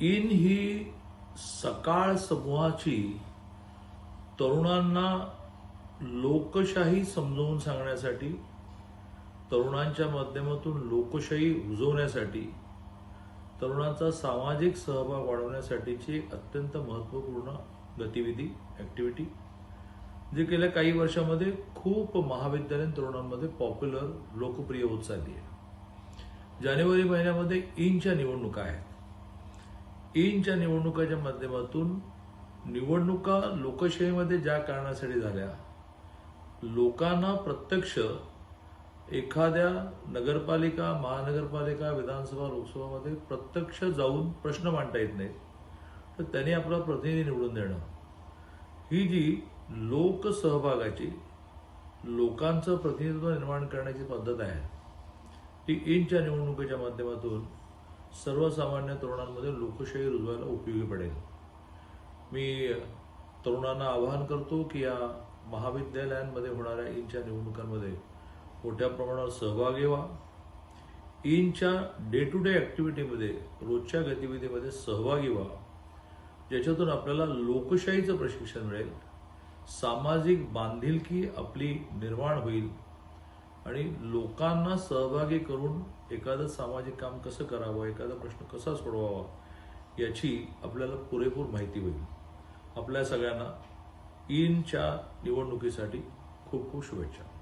In ही सकाळ समूहाची तरुणांना लोकशाही समजावून सांगण्यासाठी तरुणांच्या माध्यमातून लोकशाही रुजवण्यासाठी तरुणांचा सामाजिक सहभाग वाढवण्यासाठीची एक अत्यंत महत्त्वपूर्ण गतिविधी ॲक्टिव्हिटी जे गेल्या काही वर्षामध्ये खूप महाविद्यालयीन तरुणांमध्ये पॉप्युलर लोकप्रिय होत चालली आहे. जानेवारी महिन्यामध्ये इनच्या निवडणुका आहेत. इनच्या निवडणुकाच्या माध्यमातून निवडणुका लोकशाहीमध्ये ज्या कारणासाठी झाल्या लोकांना प्रत्यक्ष एखाद्या नगरपालिका महानगरपालिका विधानसभा लोकसभामध्ये प्रत्यक्ष जाऊन प्रश्न मांडता येत नाहीत. तर त्यांनी आपला प्रतिनिधी निवडून देणं. ही जी लोकसहभागाची लोकांचं प्रतिनिधित्व निर्माण करण्याची पद्धत आहे ती इनच्या निवडणुकीच्या माध्यमातून सर्वसामान्य तरुणांमध्ये लोकशाही रुजवायला उपयोगी पडेल. मी तरुणांना आवाहन करतो की या महाविद्यालयांमध्ये होणाऱ्या इनच्या निवडणुकांमध्ये मोठ्या प्रमाणावर सहभागी व्हा. इनच्या डे टू डे ॲक्टिव्हिटीमध्ये रोजच्या गतिविधीमध्ये सहभागी व्हा ज्याच्यातून आपल्याला लोकशाहीचं प्रशिक्षण मिळेल. सामाजिक बांधिलकी आपली निर्माण होईल. आणि लोकांना सहभागी करून एखादं सामाजिक काम कसं करावं एखादा प्रश्न कसा सोडवावा याची आपल्याला पुरेपूर माहिती होईल. आपल्या सगळ्यांना इनच्या निवडणुकीसाठी खूप खूप शुभेच्छा.